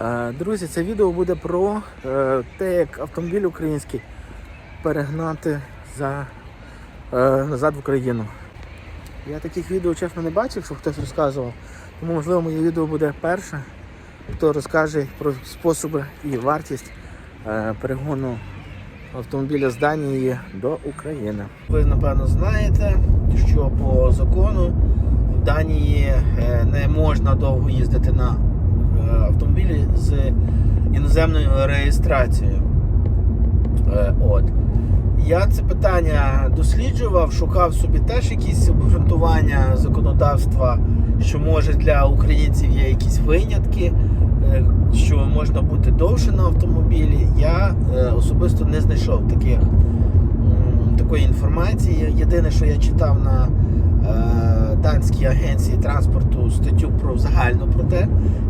Е, Друзі, це відео буде про е, те, як автомобіль український перегнати за, е, назад в Україну. Я таких відео, чесно, не бачив, щоб хтось розказував. Тому, можливо, моє відео буде перше, хто розкаже про способи і вартість перегону автомобіля з Данії до України. Ви, напевно, знаєте, що по закону в Данії не можна довго їздити на автомобілі з іноземною реєстрацією. Е, От. Я це питання досліджував, шукав собі теж якісь обґрунтування законодавства, що може для українців є якісь винятки, е, що можна бути довше на автомобілі. Я е, особисто не знайшов таких, такої інформації. Єдине, що я читав на е, данській агенції транспорту статтю про загально про те,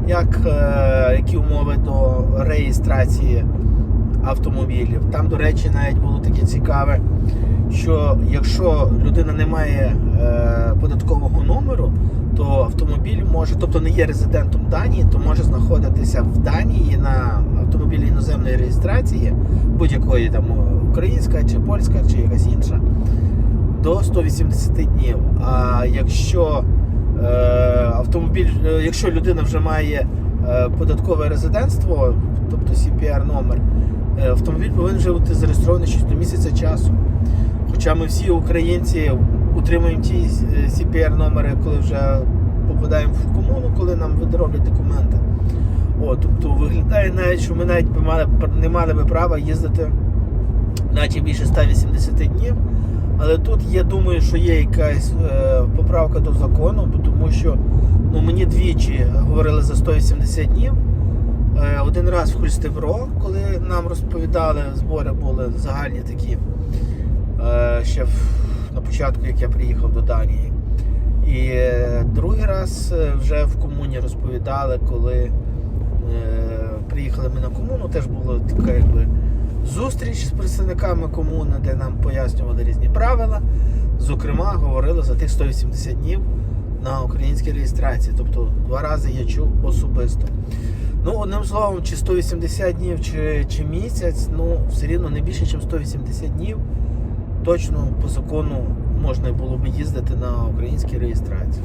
як, е, які умови до реєстрації автомобілів. Там, до речі, навіть було таке цікаве, що якщо людина не має е, податкового номеру, то автомобіль може, тобто не є резидентом Данії, то може знаходитися в Данії на автомобілі іноземної реєстрації, будь-якої там українська чи польська, чи якась інша, до 180 днів. А якщо е, е, якщо людина вже має е, податкове резидентство, тобто CPR номер, е, автомобіль повинен вже бути зареєстрований щось до місяця часу. Хоча ми всі українці утримуємо ті CPR номери, коли вже попадаємо в комуну, коли нам видроблять документи. О, тобто виглядає навіть, що ми навіть не мали би права їздити наче більше 180 днів. Але тут я думаю, що є якась е, поправка до закону, тому що ну, мені двічі говорили за 180 днів. Е, один раз в Хульстевро, коли нам розповідали, збори були загальні такі е, ще на початку, як я приїхав до Данії. І е, другий раз вже в комуні розповідали, коли приїхали ми на комуну, теж була така якби зустріч з представниками комуни, де нам пояснювали різні правила. Зокрема, говорили за тих 180 днів на українській реєстрації. Тобто два рази я чув особисто. Ну, одним словом, чи 180 днів, чи, чи місяць, ну, все рівно не більше, ніж 180 днів. Точно по закону можна було б їздити на українській реєстрації.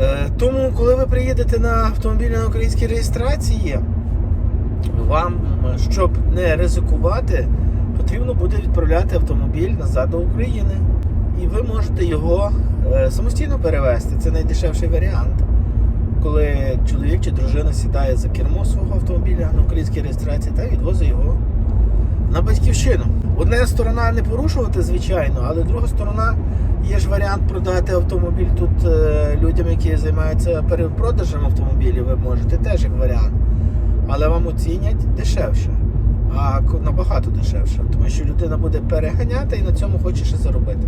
Е, тому, коли ви приїдете на автомобілі на українській реєстрації, вам, щоб не ризикувати, потрібно буде відправляти автомобіль назад до України. І ви можете його е, самостійно перевезти. Це найдешевший варіант. Коли чоловік чи дружина сідає за кермо свого автомобіля на українській реєстрації та відвозить його на батьківщину. Одна сторона не порушувати, звичайно, але друга сторона є ж варіант продати автомобіль тут е, людям, які займаються перепродажем автомобілів. Ви можете теж як варіант. Але вам оцінять дешевше. А набагато дешевше, тому що людина буде переганяти і на цьому хоче ще заробити.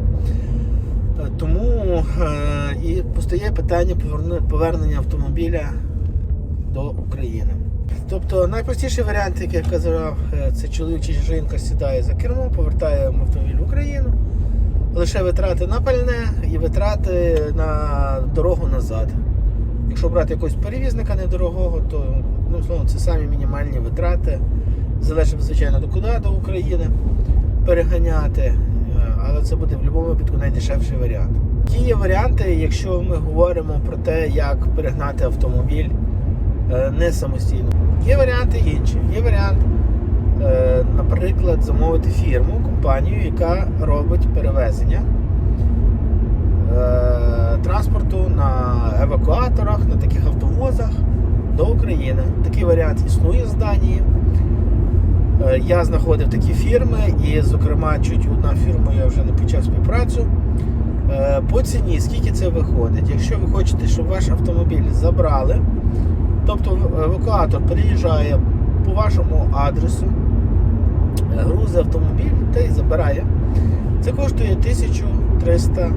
Е, Тому е, і постає питання повернення автомобіля до України. Тобто найпростіший варіант, як я казав, е, це чоловік чи жінка сідає за кермо, повертає автомобіль в Україну, лише витрати на пальне і витрати на дорогу назад. Якщо брати якогось перевізника недорогого, то ну, словом, це самі мінімальні витрати. Залежить, звичайно, до куди до України переганяти. Е, Але це буде в будь-якому випадку найдешевший варіант. Які є варіанти, якщо ми говоримо про те, як перегнати автомобіль е, не самостійно. Є варіанти інші. Є варіант, е, наприклад, замовити фірму, компанію, яка робить перевезення транспорту на евакуаторах, на таких автовозах до України. Такий варіант існує з Данії. Е, Я знаходив такі фірми, і, зокрема, чуть одна фірма я вже не почав співпрацю. Е, По ціні, скільки це виходить? Якщо ви хочете, щоб ваш автомобіль забрали, тобто евакуатор приїжджає по вашому адресу, е, грузить автомобіль та й забирає. Це коштує 1300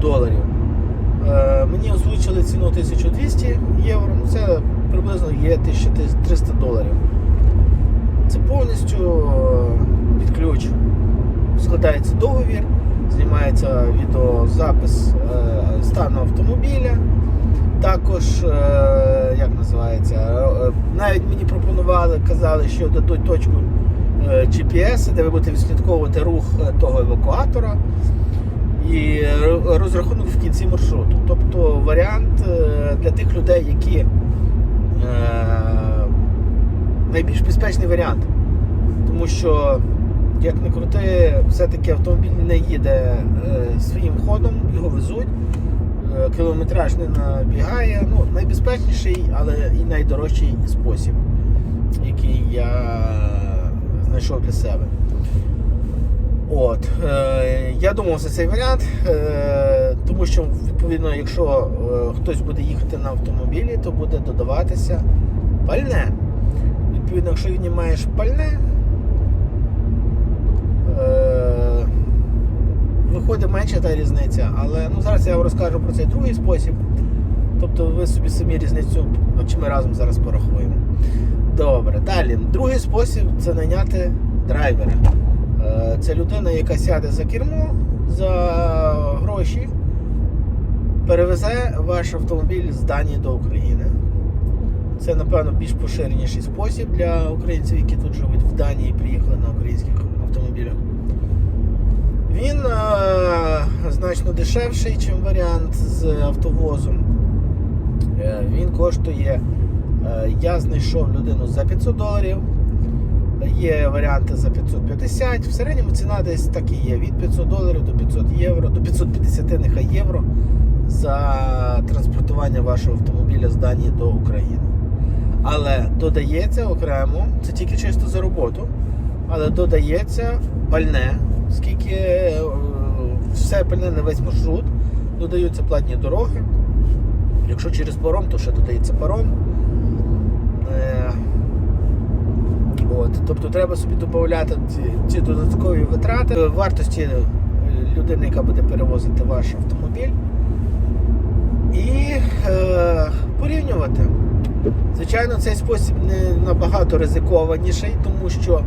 доларів. Мені озвучили ціну 1200 євро, ну це приблизно є 1300 доларів. Це повністю е, під ключ. Складається договір, знімається відеозапис е, стану автомобіля. Також, е, як називається, Навіть мені пропонували, казали, що дадуть точку GPS, де ви будете відслідковувати рух того евакуатора і розрахунок в кінці маршруту. Тобто варіант е, для тих людей, які е, найбільш безпечний варіант. Тому що, як не крути, все-таки автомобіль не їде е, своїм ходом, його везуть. Кілометраж не набігає. Ну, найбезпечніший, але і найдорожчий спосіб, який я знайшов для себе. От, е, я думав за цей варіант, е, тому що відповідно, якщо е, хтось буде їхати на автомобілі, то буде додаватися пальне. Відповідно, якщо віднімаєш пальне, виходить менша та різниця. Але ну, зараз я вам розкажу про цей другий спосіб. Тобто ви собі самі різницю, ну, чи ми разом зараз порахуємо. Добре, далі. Другий спосіб це найняти драйвера. Це людина, яка сяде за кермо за гроші, перевезе ваш автомобіль з Данії до України. Це, напевно, більш поширеніший спосіб для українців, які тут живуть в Данії і приїхали на українських автомобілях. Він е, значно дешевший, ніж варіант з автовозом. Е, він коштує, е, я знайшов людину за 500 доларів. Є варіанти за 550. В середньому ціна десь так і є. Від 500 доларів до 500 євро, до 550 нехай євро за транспортування вашого автомобіля з Данії до України. Але додається окремо, це тільки чисто за роботу, але додається пальне, скільки е, все пальне на весь маршрут, додаються платні дороги. Якщо через паром, то ще додається паром. От, тобто треба собі додати ці, ці додаткові витрати е, вартості е, людини, яка буде перевозити ваш автомобіль. І е, порівнювати. Звичайно, цей спосіб не набагато ризикованіший, тому що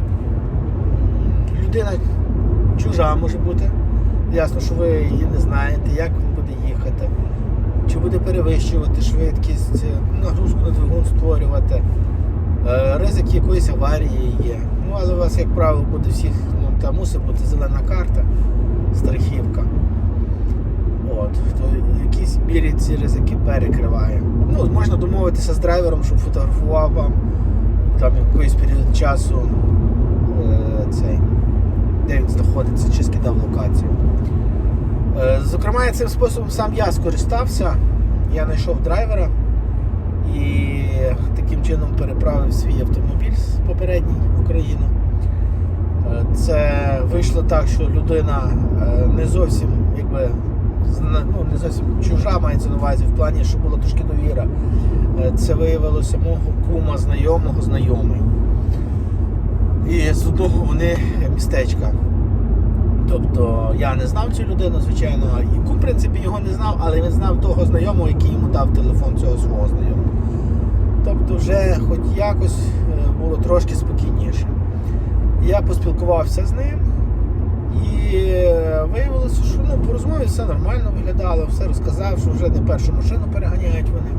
людина чужа може бути. Ясно, що ви її не знаєте, як він буде їхати, чи буде перевищувати швидкість, е, нагрузку на двигун створювати. Е, ризик якоїсь аварії є. Ну, але у вас, як правило, буде всіх, ну, там мусить бути зелена карта, страхівка. От, то в мірі ці ризики перекриває. Ну, можна домовитися з драйвером, щоб фотографував вам там якийсь період часу е, цей, де він знаходиться, чи скидав локацію. Е, зокрема, я цим способом сам я скористався. Я знайшов драйвера і таким чином переправив свій автомобіль з попередній в Україну. Е, Це вийшло так, що людина е, не зовсім якби ну, не зовсім чужа мається на увазі в плані, що була трошки довіра. Е, Це виявилося мого кума знайомого знайомий. І з одного вони містечка. Тобто я не знав цю людину, звичайно, і кум, в принципі, його не знав, але він знав того знайомого, який йому дав телефон цього свого знайомого. Тобто вже хоч якось е, було трошки спокійніше. Я поспілкувався з ним і е, виявилося, що ну, по розмові все нормально виглядало, все розказав, що вже не першу машину переганяють вони.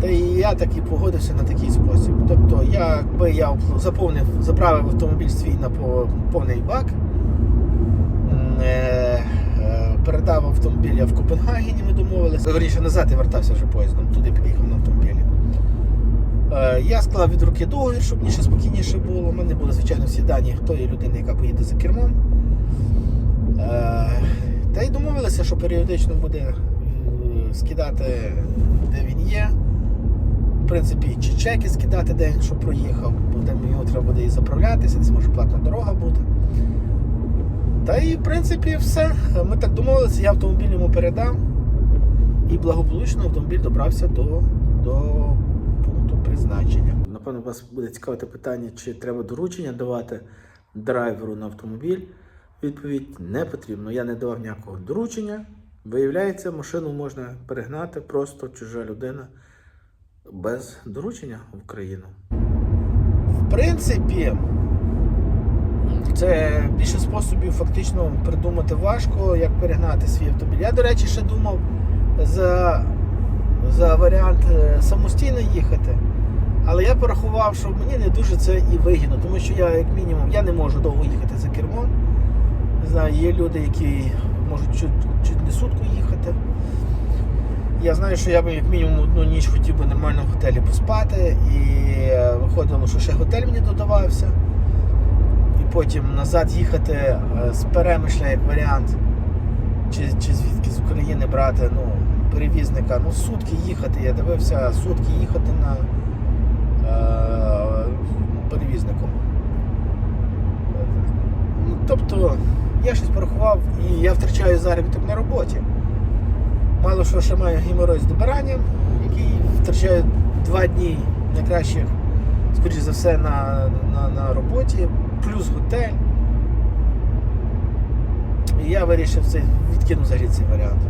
Та і я так і погодився на такий спосіб. Тобто, якби я заповнив, заправив автомобіль свій на повний бак, е, передав автомобіль я в Копенгагені, ми домовилися. Верніше назад я вертався вже поїздом, туди під'їхав на автомобілі. Е, Я склав від руки договір, щоб мені ще спокійніше було. У мене були, звичайно, всі дані, хто є людина, яка поїде за кермом. Е, Та й домовилися, що періодично буде е, скидати, де він є. В принципі, чи чеки скидати, де він що проїхав, там його треба буде і заправлятися, десь може платна дорога бути. Та і в принципі все. Ми так домовилися, я автомобіль йому передав. І благополучно автомобіль добрався до, до призначення. Напевно, вас буде цікавити питання, чи треба доручення давати драйверу на автомобіль. Відповідь не потрібно. Я не давав ніякого доручення. Виявляється, машину можна перегнати просто чужа людина без доручення в Україну. В принципі, це більше способів фактично придумати важко, як перегнати свій автомобіль. Я, до речі, ще думав за, за варіант е, самостійно їхати. Але я порахував, що мені не дуже це і вигідно, тому що я, як мінімум, я не можу довго їхати за кермом. Не знаю, є люди, які можуть чуть, чуть не сутку їхати. Я знаю, що я би як мінімум одну ніч хотів би нормально в готелі поспати. І виходило, що ще готель мені додавався. І потім назад їхати е, з перемишля як варіант, чи, чи звідки з України брати ну, перевізника. Ну, сутки їхати, я дивився, сутки їхати на перевізником. Ну, тобто, я щось порахував і я втрачаю заробіток на роботі. Мало що ще маю геморрой з добиранням, який втрачаю два дні найкраще, скоріш за все, на, на, на роботі, плюс готель. І я вирішив цей, відкинув взагалі цей варіант.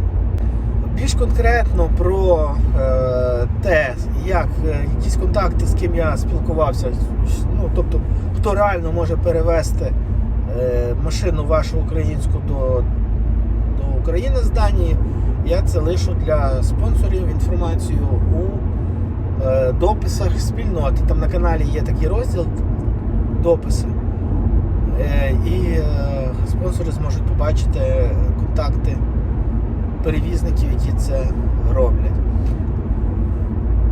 Більш конкретно про е, те, як е, якісь контакти, з ким я спілкувався, ну, тобто, хто реально може перевезти е, машину вашу українську до, до України з Данії, я це лишу для спонсорів інформацію у е, дописах спільноти. Там на каналі є такий розділ дописи. Е, і е, спонсори зможуть побачити контакти перевізників, які це роблять.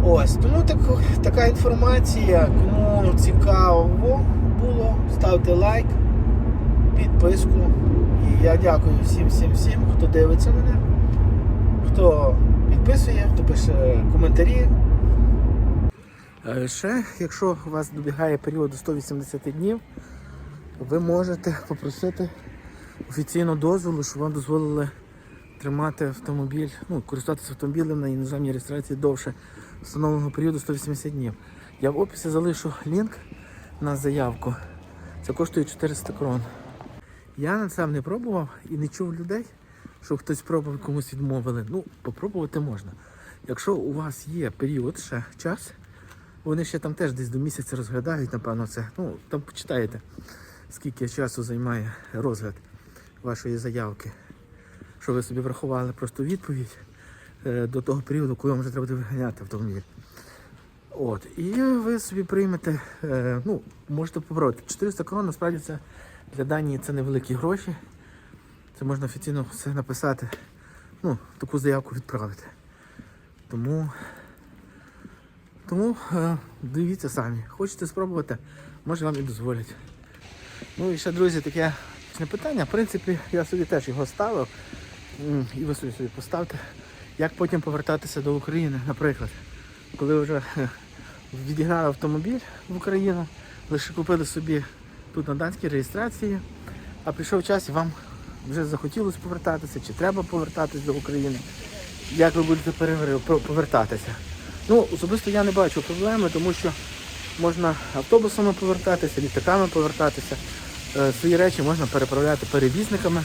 Ось, тому так, така інформація. Кому цікаво було, ставте лайк, підписку. І я дякую всім, всім, всім, хто дивиться мене, хто підписує, хто пише коментарі. Ще, якщо у вас добігає період до 180 днів, ви можете попросити офіційно дозволу, щоб вам дозволили тримати автомобіль, ну, користуватися автомобілем на іноземній реєстрації довше встановленого періоду 180 днів. Я в описі залишу лінк на заявку. Це коштує 400 крон. Я на це не пробував і не чув людей, що хтось пробував комусь відмовили. Ну, попробувати можна. Якщо у вас є період ще час, вони ще там теж десь до місяця розглядають, напевно, це. Ну, там почитаєте, скільки часу займає розгляд вашої заявки. Що ви собі врахували просто відповідь е, до того періоду, коли вам вже треба буде виганяти автомобіль. От. І ви собі приймете, е, ну, можете попробувати. 400 крон, насправді це для Данії це невеликі гроші. Це можна офіційно все написати, ну, таку заявку відправити. Тому тому е, дивіться самі. Хочете спробувати, може вам і дозволять. Ну і ще, друзі, таке питання. В принципі, я собі теж його ставив. І ви собі собі поставте. Як потім повертатися до України, наприклад, коли вже е, відігнали автомобіль в Україну, лише купили собі тут на данській реєстрації, а прийшов час і вам вже захотілося повертатися, чи треба повертатися до України. Як ви будете повертатися? Ну, особисто я не бачу проблеми, тому що можна автобусами повертатися, літаками повертатися. Е, Свої речі можна переправляти перевізниками,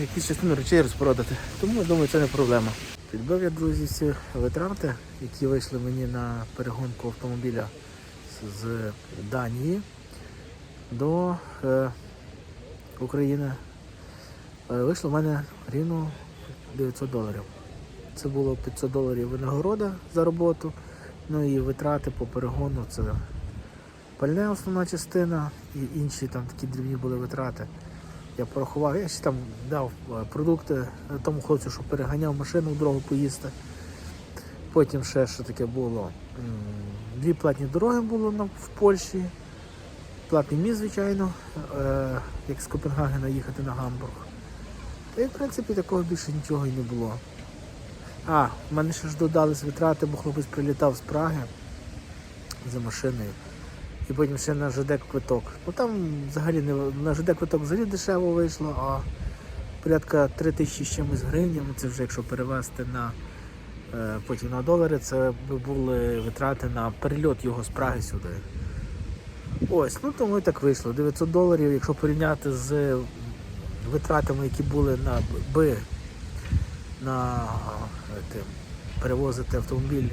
якісь частину речей розпродати. Тому я думаю, це не проблема. Підбив я, друзі, всі витрати, які вийшли мені на перегонку автомобіля з- з Данії до е, України. Е, Вийшло в мене рівно 900 доларів. Це було 500 доларів винагорода за роботу. Ну і витрати по перегону це пальне основна частина і інші там такі дрібні були витрати. Я порахував, я ще там дав е, продукти тому хлопцю, що переганяв машину в дорогу поїсти. Потім ще що таке було. Дві платні дороги було в Польщі. Платний міст, звичайно, е, як з Копенгагена їхати на Гамбург. Та й в принципі такого більше нічого і не було. А, в мене ще ж додались витрати, бо хлопець прилітав з Праги за машиною. І потім ще на ЖД квиток. Ну там взагалі не на ЖД квиток взагалі дешево вийшло, а порядка 3 тисячі з чимось гривнями, це вже якщо перевести на е, потім на долари, це були витрати на перельот його з Праги сюди. Ось, ну тому і так вийшло. 900 доларів, якщо порівняти з витратами, які були на би на е, тим, перевозити автомобіль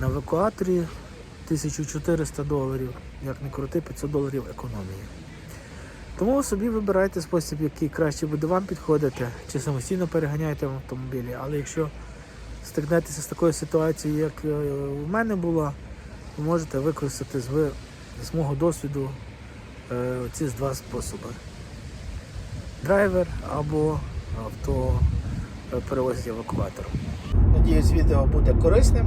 на евакуаторі 1400 доларів, як не крути, 500 доларів економії. Тому собі вибирайте спосіб, який краще буде вам підходити, чи самостійно переганяйте в автомобілі. Але якщо стикнетеся з такою ситуацією, як е, у мене була, ви можете використати з, ви- з мого досвіду е, ці два способи. Драйвер або авто е, перевозить евакуатором. Надіюсь, відео буде корисним.